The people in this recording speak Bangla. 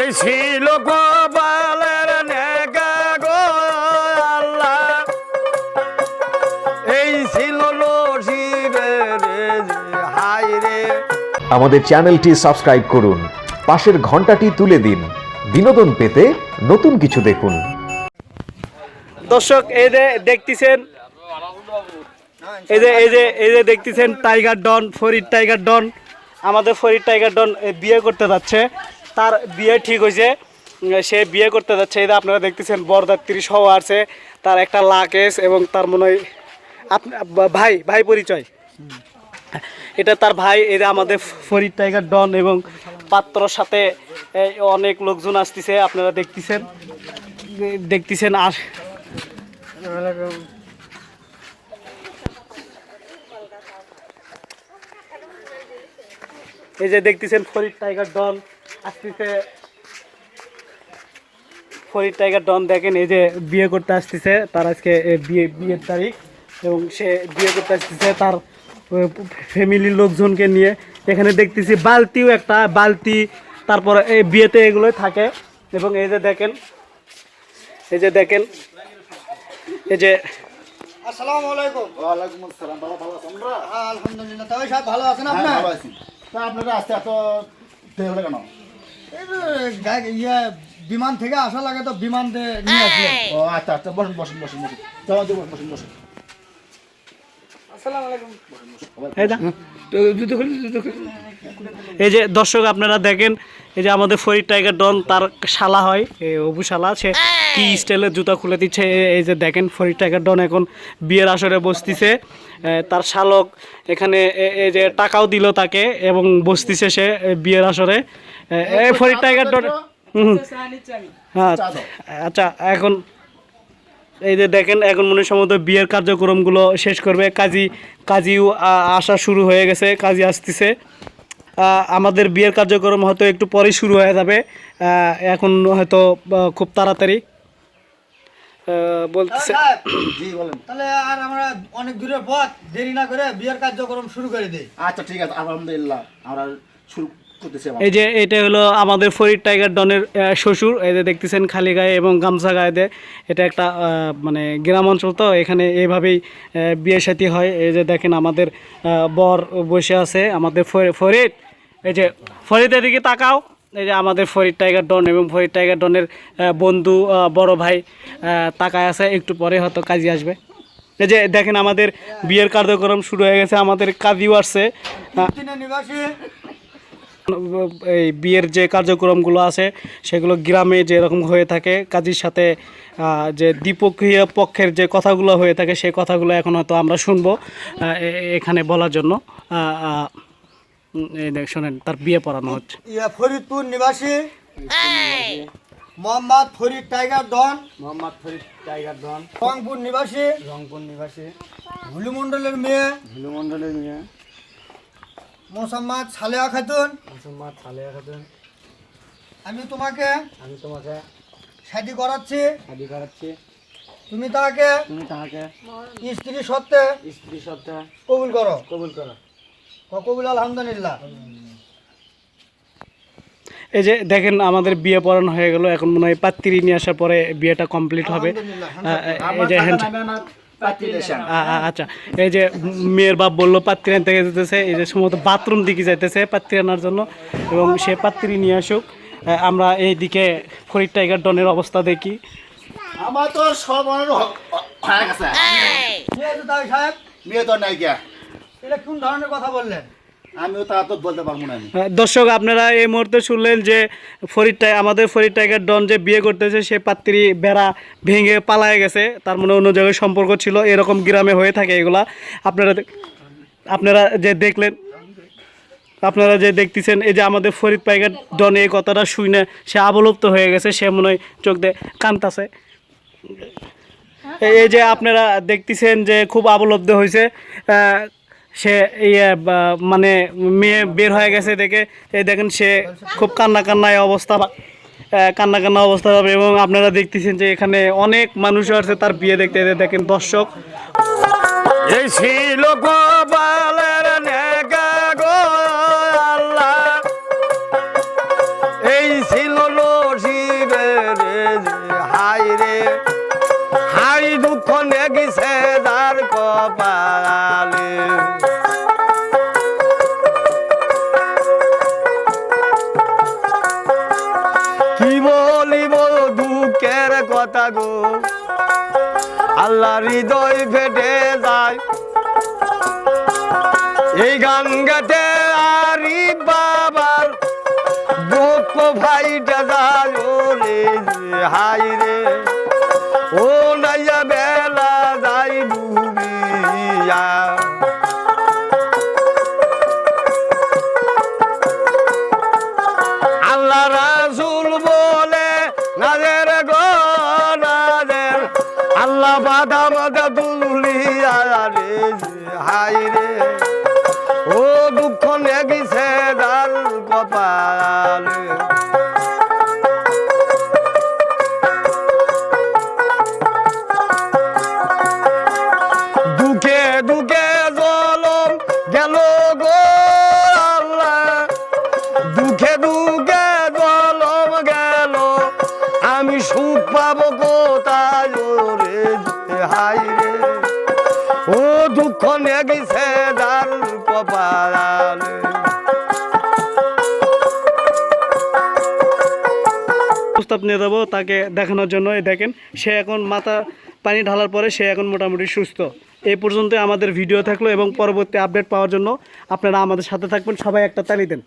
এই ছিল নেগা গো আল্লাহ। এই ছিল হাই রে। আমাদের চ্যানেলটি সাবস্ক্রাইব করুন পাশের ঘন্টাটি তুলে দিন বিনোদন পেতে নতুন কিছু দেখুন। দর্শক এই যে দেখতেছেন এই যে এই যে এই যে দেখতেছেন tiger don Farid tiger don আমাদের ফরিদ টাইগার ডন বিয়ে করতে যাচ্ছে। তার বিয়ে ঠিক হয়েছে। সে বিয়ে করতে যাচ্ছে। এই আপনারা দেখতেছেন বরদাত্রী সহ আছে তার একটা লাকেশ এবং তার মনে হয় ভাই ভাই পরিচয়। এটা তার ভাই, এই আমাদের ফরিদ টাইগার ডন এবং পাত্রর সাথে অনেক লোকজন আসতেছে, আপনারা দেখতেছেন। দেখতেছেন আর এই যে দেখতেছেন ফরিদ টাইগার ডন। আসতেছে। ফরিদ টাইগার ডন দেখেন এই যে বিয়ে করতে আসতেছে তার আজকে বিয়ে বিয়ের তারিখ। এবং সে বিয়ে করতে আসতেছে তার ফ্যামিলির লোকজনকে নিয়ে। এখানে দেখতেছি বালতিও একটা বালতি তারপরে এই বিয়েতে এগুলোই থাকে। এবং এই যে দেখেন এই যে দেখেন এই যে আসসালামু আলাইকুম। ওয়ালাইকুম আসসালাম বাবা ভালো আছেন? আমরা হ্যাঁ, আলহামদুলিল্লাহ তবে সব ভালো আছেন হ্যাঁ, আপনার ভালো আছি। তা আপনারা আসতে এত দেরি হলো কেন? ইয়ে বিমান থেকে আসা লাগে তো বিমান নিয়ে ও আচ্ছা আচ্ছা বসুন বসুন বসুন বসুন। বসুন বসুন। এই এই যে দর্শক আপনারা দেখেন এই যে আমাদের ফরিদ টাইগার ডন তার শালা হয় এই অবু শালা সে কি স্টাইলের জুতা খুলে দিচ্ছে এই যে দেখেন ফরিদ টাইগার ডন এখন বিয়ের আসরে বসতিছে তার শালক এখানে এই যে টাকাও দিল তাকে এবং বসতিছে সে বিয়ের আসরে। এই ফরিদ টাইগার ডন হুম। হুম। হ্যাঁ আচ্ছা এখন এই যে দেখেন এখন মনে সম্ভবত বিয়ের কার্যক্রমগুলো শেষ করবে। কাজী কাজীও আসা শুরু হয়ে গেছে কাজী আসতেছে। আমাদের বিয়ের কার্যক্রম হয়তো একটু পরেই শুরু হয়ে যাবে। এখন হয়তো খুব তাড়াতাড়ি। বলতেছে সাহেব, জি বলেন। তাহলে আর আমরা অনেক দূরের পথ দেরি না করে বিয়ের কার্যক্রম শুরু করে দিই। আচ্ছা ঠিক আছে আলহামদুলিল্লাহ। আমরা শুরু এই যে এটা হলো আমাদের ফরিদ টাইগার ডনের শ্বশুর। এই যে দেখতেছেন খালি গায়ে এবং গামছা গায়ে দেয় এটা একটা মানে গ্রাম অঞ্চল তো এখানে এইভাবেই বিয়ে সাথী হয়। এই যে দেখেন আমাদের বর বসে আছে আমাদের ফরি- ফরিদ। এই যে ফরিদের দিকে তাকাও। এই যে আমাদের ফরিদ টাইগার ডন এবং ফরিদ টাইগার ডনের বন্ধু বড় ভাই তাকায় আছে। একটু পরে হয়তো কাজে আসবে। এই যে দেখেন আমাদের বিয়ের কার্যক্রম শুরু হয়ে গেছে। আমাদের কাজীও আসছে। এই বিয়ের যে কার্যক্রমগুলো আছে সেগুলো গ্রামে যেরকম হয়ে থাকে কাজীর সাথে যে দ্বিপক্ষীয় পক্ষের যে কথাগুলো হয়ে থাকে সেই কথাগুলো এখন হয়তো আমরা শুনব এখানে বলার জন্য। শোনেন তার বিয়ে পড়ানো হচ্ছে। ইয়ে ফরিদপুর নিবাসী। Mohammad Farid tiger don. Mohammad Farid tiger don. Rangpur নিবাসী। রংপুর নিবাসী। হুলু মণ্ডলের মেয়ে। হিন্দু মন্ডলের মেয়ে। মোসাম্মদ সালেহা খাতুন। মুসম্মদ সালেহা খাতুন। আমি তোমাকে আমি তোমাকে শাদি করাচ্ছি। শাদি করাচ্ছি। তুমি তাকে তুমি তাহাকে স্ত্রী সত্ত্বে স্ত্রী সত্ত্বে কবুল করো। কবুল করো। কবুল আলহামদুলিল্লাহ। এই যে দেখেন আমাদের বিয়ে পড়ানো হয়ে গেল। এখন মনে হয় পাত্রী নিয়ে আসার পরে বিয়েটা কমপ্লিট হবে। এই যে হ্যান্ড আচ্ছা। এই যে মেয়ের বাপ বলল পাত্রী আনতে যেতেছে এই যে সম্ভবত বাথরুম দিকে যাইতেছে পাত্রী আনার জন্য। এবং সে পাত্রী নিয়ে আসুক। আমরা এই দিকে ফরিদ টাইগার ডনের অবস্থা দেখি। আমার তো সব হয়ে গেছে। কি তাই সাহেব মেয়ে তো নাই গিয়া। এটা কোন ধরনের কথা বললেন? তা না দর্শক, আপনারা এই মুহূর্তে শুনলেন যে ফরিদ টাই, আমাদের ফরিদ টাইগার ডন যে বিয়ে করতেছে, সে পাত্রী বেড়া ভেঙে পালায় গেছে। তার মানে অন্য জায়গায় সম্পর্ক ছিল, এরকম গ্রামে হয়ে থাকে এগুলা। আপনারা আপনারা যে দেখলেন, আপনারা যে দেখতেছেন, এই যে আমাদের ফরিদ টাইগার ডন এই কথাটা শুই না সে আবলুপ্ত হয়ে গেছে, সে মনে হয় চোখ দিয়ে কান্তাছে। এই যে আপনারা দেখতেছেন যে খুব আবলব্ধ হয়েছে সে ইয়ে মানে মেয়ে বের হয়ে গেছে দেখে। এই দেখেন সে খুব কান্না কান্নায় অবস্থা কান্না কান্না অবস্থা হবে এবং আপনারা দেখতেছেন যে এখানে অনেক মানুষ আছে তার বিয়ে দেখতে। দেখেন দর্শক। এই ছিল কথা গো আল্লাহ হৃদয় ফেটে যায়। এই গান গাতে আরি বাবার দুঃখ ভাইটা যায় রে হাই রে সুখ পাবো রে হাই রে। ও দুঃখ দাল কপালে প্রস্তাব নিয়ে দেবো তাকে দেখানোর জন্য এই দেখেন, সে এখন মাথা পানি ঢালার পরে সে এখন মোটামুটি সুস্থ। এই পর্যন্ত আমাদের ভিডিও থাকল এবং পরবর্তী আপডেট পাওয়ার জন্য আপনারা আমাদের সাথে থাকবেন। সবাই একটা তালি দেন।